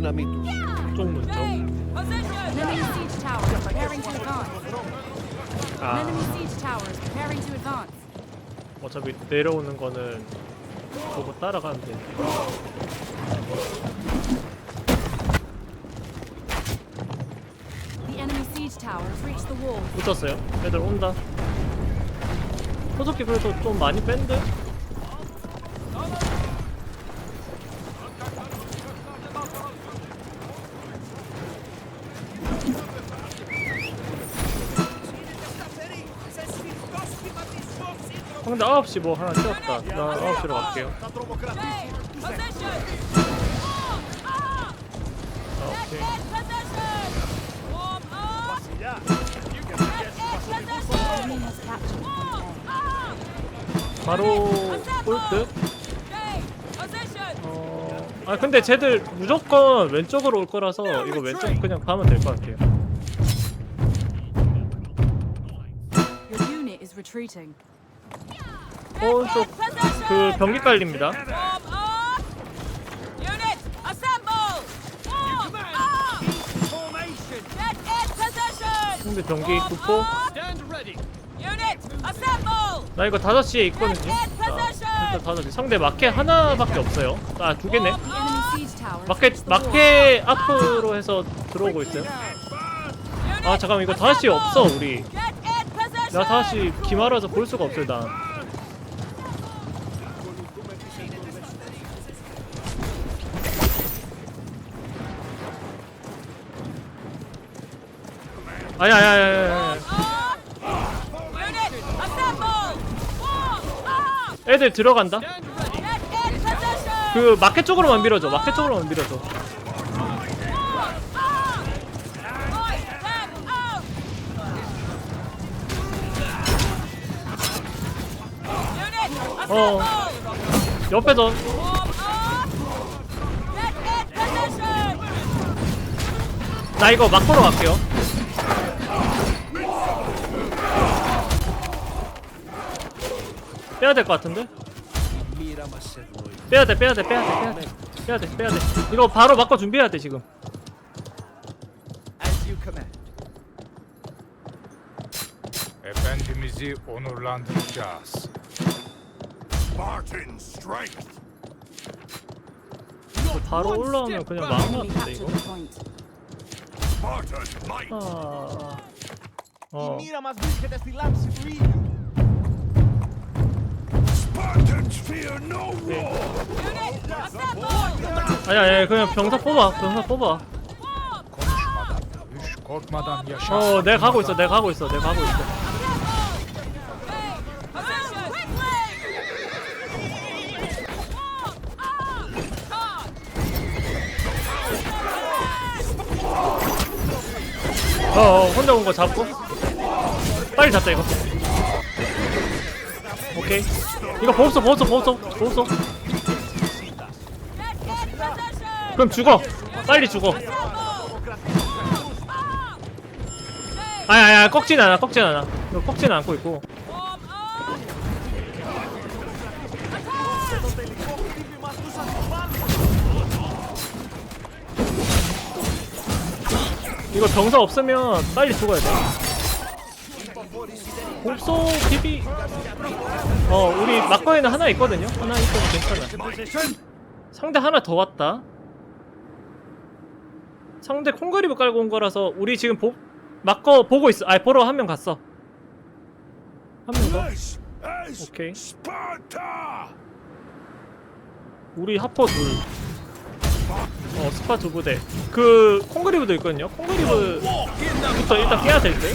쪽문 쪽. Enemy siege tower preparing to advance. 아 Enemy siege tower is preparing to advance. 어차피 내려오는 거는 보고 따라가면 돼. The enemy siege tower has reached the wall. 붙었어요. 애들 온다. 호석기 그래도 좀 많이 뺀데? 근데 9시 뭐 하나 튀었다. 나 9시로 갈게요. 아, 오케이. Enemy has captured point A. 바로 홀드? 어... 아 근데 쟤들 무조건 왼쪽으로 올 거라서 이거 왼쪽 그냥 가면 될 것 같아요. Retreating. 오른쪽 그 병기 깔립니다. 상대 병기 assemble! 나 이거 5시에 있거든요. 자, 일단 5시. 상대 마켓 하나밖에 없어요. 아 두 개네. 마켓. 마켓 앞으로 해서 들어오고 있어요. 아 잠깐만 이거 5시 없어 우리. 나 5시 기말아서 볼 수가 없어요 나. Up! 애들 들어간다. 그 마켓 쪽으로만 밀어줘. 마켓 쪽으로만 밀어줘. 어! 옆에서! 나 이거 막 보러 갈게요. 빼야 될 것 같은데? 빼야 돼, 빼야 돼, 빼야 돼, 빼야 돼, 빼야 돼, 빼야 돼. 이거 바로 막고 준비해야 돼 지금. Efendimiz'i onurlandıracağız. Spartan strength. 이거 바로 올라오면 그냥 것 같은데 captured 이거. Spartan might. 아, 어, 아니 그냥 병사 뽑아, 병사 뽑아. 어, 내가 가고 있어, 내가 가고 있어, 내가 가고 있어. 어, 어 혼자 온 거 잡고. 빨리 잡자 이거. 오케이. 이거 보흡소. Get in position! 그럼 죽어. 빨리 죽어. 아니 꺾진 않아 꺾진 않아 이거 꺾진 않고 있고! 이거 병사 없으면 빨리 죽어야 돼 곱소 비비 어 우리 막거에는 하나 있거든요 하나 있어도 괜찮아 상대 하나 더 왔다 상대 콩그리브 깔고 온 거라서 우리 지금 보, 막거 보고 있어 아 보러 한 명 갔어 한 명더. Sparta. 우리 하퍼 둘. 어, 스파 두 부대. 그 콩그리브도 있거든요. 콩그리브부터 일단 깨야 될 때.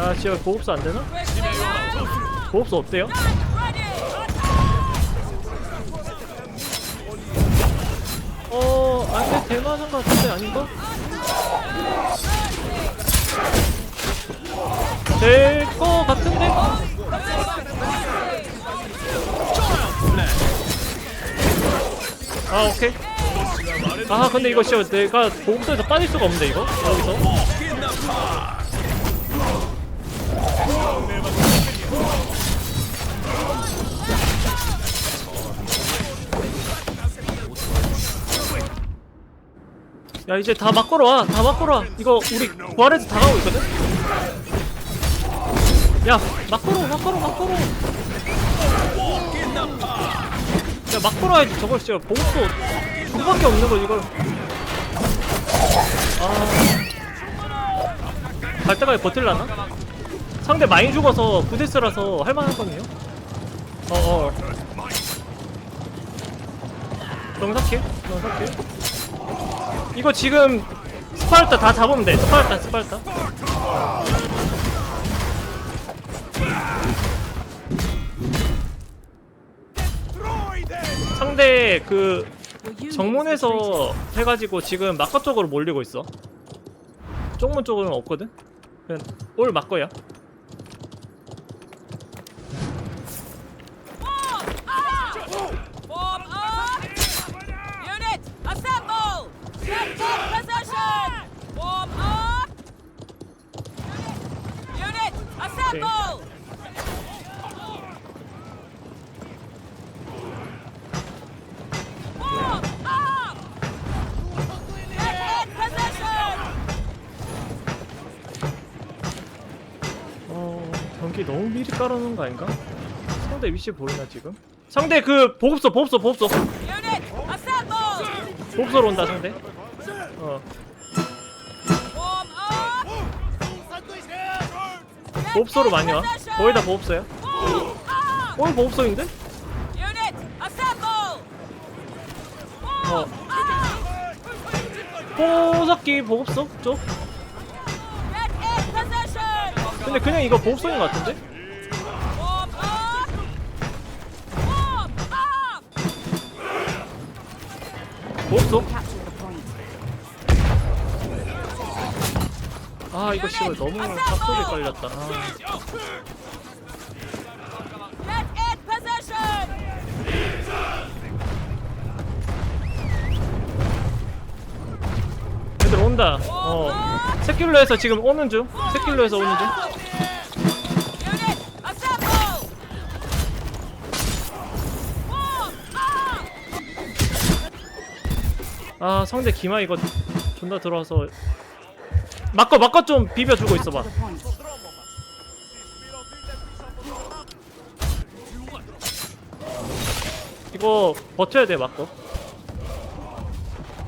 야, 진짜 보급소 안 되나? Quick 보급소 없대요? Ready! 어, 아니 대만한 것 같은데 아닌가? 될거 같은데? 아, 오케이. 아, 근데 이거 진짜 내가 보급소에서 빠질 수가 없는데 이거? 여기서? 야 이제 다 막 걸어 와 다 막 걸어 와 이거 우리 부활해서 다 가고 있거든? 야 막 걸어 막 걸어 막 걸어 야 막 걸어 해야지. 저걸 진짜 보급도 두밖에 없는 걸 이걸. 아갈 때까지 버틸라나? 상대 많이 죽어서 부데스라서 할만하거든요. 어어. 명사킬? 명사킬? 이거 지금 스파르타 다 잡으면 돼 스파르타 스파르타! 상대 그. 정문에서 해가지고 지금 막거 쪽으로 몰리고 있어 쪽문 쪽으로는 없거든? 그냥 올 막거야 in position! 어... 경기 너무 미리 깔아놓은 거 아닌가? 상대 위치 보이나 지금? 상대 그 보급소 보급소 보급소! 보급소로 온다 상대 보급소로 많이 와 거의 다 up! 어 assemble! 어! 포석기 보급소 쪽? 근데 그냥 이거 보급소인 것 같은데? 보급소? 아 이거 씨발 너무 탑속에 깔렸다 아. 애들 온다. 어. 새길로에서 지금 오는 중. 새길로에서 오는 중. Unit, assemble! Form up! 아 상대 기마 이거 존나 들어와서 막거 막거 좀 비벼주고 있어봐. 이거 버텨야 돼 막거.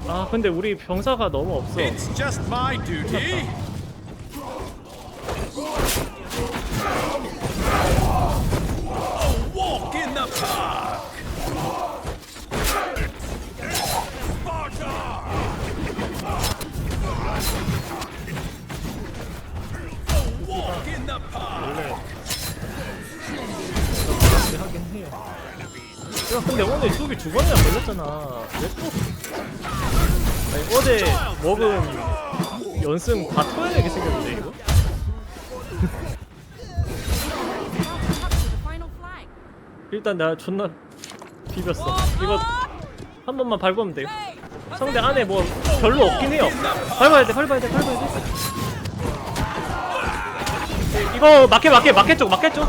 아 근데 우리 병사가 너무 없어. It's. A walk in the park. 야 근데 오늘 수비 두 번이나 걸렸잖아. 왜 또? 아니, 어제 먹은 연승 다 토해내게 생겼는데 이거? 일단 내가 존나 비볐어. 이거 한 번만 밟으면 돼요. 상대 안에 뭐 별로 없긴 해요. 밟아야 돼, 밟아야 돼, 밟아야 돼. 이- 이거 마켓 마켓 마켓 쪽 마켓 쪽.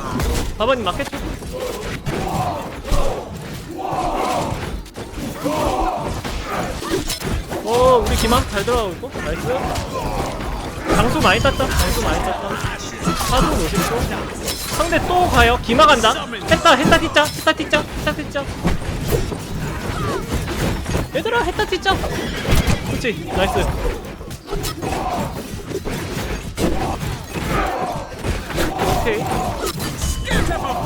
바바님 마켓 쪽. 어 우리 기만 잘 들어가고 있고 나이스. 장수 많이 땄다. 장수 많이 땄다. 사수 50초. 상대 또 가요. 기마 간다. 했다 했다 뛰자. 했다 뛰자. 했다 뛰자. 얘들아 했다 뛰자. 그렇지. 나이스. 오케이.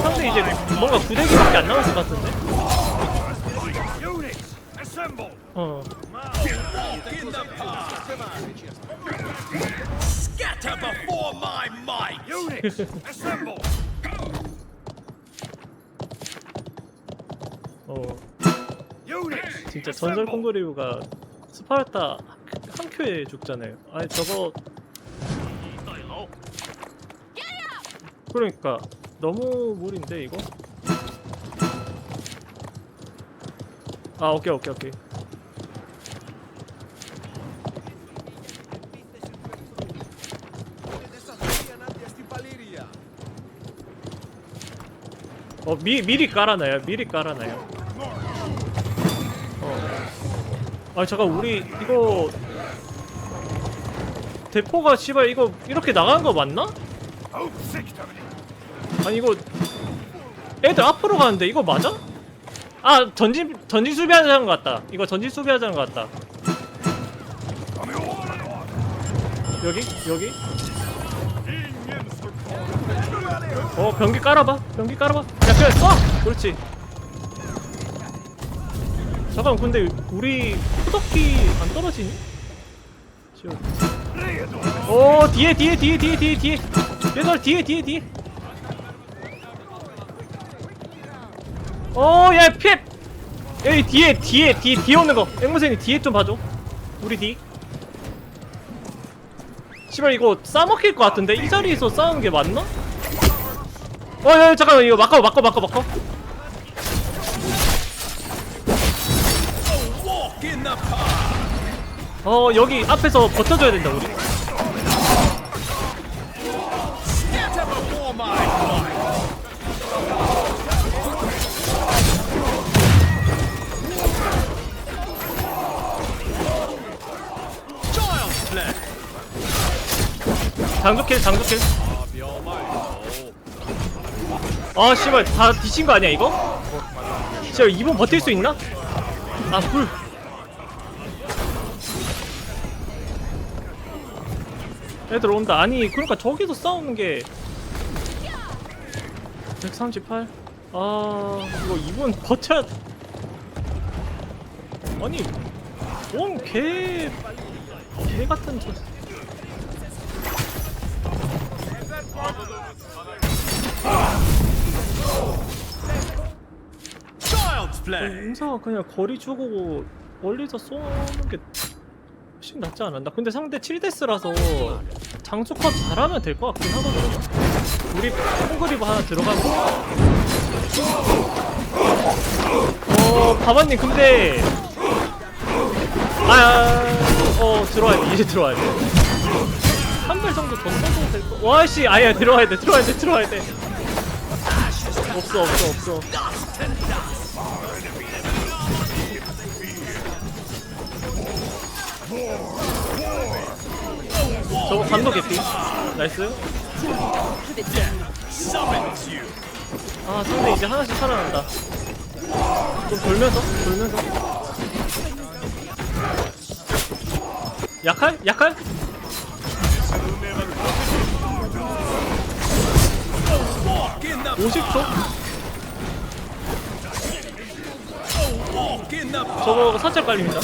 상대 이제 뭔가 구대기밖에 안 남았을 것 같은데. Units, assemble! 어. Walk in the park. Scatter before my might. Units, 어. Units, 진짜 전설 콩고리우가 스파르타 한 큐에 죽잖아요. 아니 저거 그러니까 너무 무리인데 이거? 아 오케이 오케이 오케이. 어 미, 미리 깔아놔요 미리 깔아놔요 어. 아 잠깐 우리 이거 대포가 씨발 이거 이렇게 나가는 거 맞나? 아니 이거 애들 앞으로 가는데 이거 맞아? 아 전진 전진 수비하자는 것 같다. 이거 전진 수비하자는 것 같다. 여기 여기. 어 변기 깔아봐. 변기 깔아봐. 야 그냥 써. 그렇지. 잠깐 근데 우리 후덕기 안 떨어지니? 지금. 오 뒤에 뒤에 뒤에 뒤에 뒤에 뒤에 얘들 뒤에 뒤에 뒤에 오야 피해. 여기 뒤에 뒤에 뒤에 뒤에 오는 거. 앵무새니 뒤에 좀 봐줘. 우리 뒤. 씨발 이거 싸먹힐 것 같은데? 이 자리에서 싸우는 게 맞나? 어, 야, 야, 잠깐만. 이거 Walk in the park. 어 여기 앞에서 버텨줘야 된다 우리 장독킬 장독킬 아 씨발 다 뒤친 거 아니야 이거? 씨발 2번 버틸 수 있나? 아불 애들 온다 아니 그러니까 저기서 싸우는 게 138? 아 이거 2번 버텨야 아니 뭔개개 같은 저 용사가 그냥 거리 주고 멀리서 쏘는 게 훨씬 낫지 않았나? 근데 상대 7데스라서 장수 컷 잘하면 될 것 같긴 하거든 우리 콩그리브 하나 들어가고. 어 바바님 근데. 아어 들어와야 돼. 이제 들어와야 돼 한발 정도 더 써도 될 거 와씨 아야 들어와야 돼 들어와야 돼 들어와야 돼 없어 없어 없어 저거 감독 개피 나이스. 아 상대 이제 하나씩 살아난다 좀 돌면서 돌면서 약할? 약할? Walk in the 50초? walk in the park. 저거 살짝 깔립니다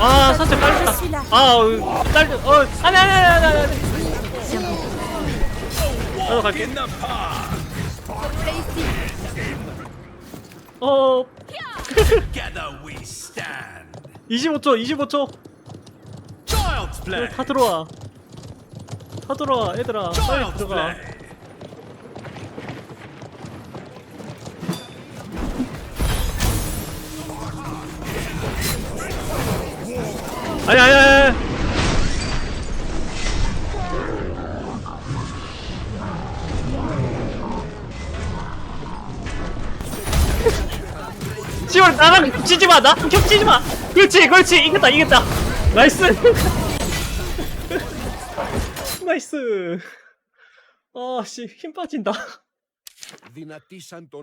아 살짝 깔린다 아 어, 딸 어, 아니 아니 아니 아니 아니 나도 갈게. 어 Together we stand. 25초 25초 Child's play. 다 들어와. 다 들어와 얘들아. 빨리 Child's 들어가. play. 아니 아니 아니 지원 나랑 겹치지 마. 나랑 겹치지 마. 그렇지 그렇지. 이겼다 이겼다. 나이스 나이스 아씨 힘 빠진다 δυνατήσαν τον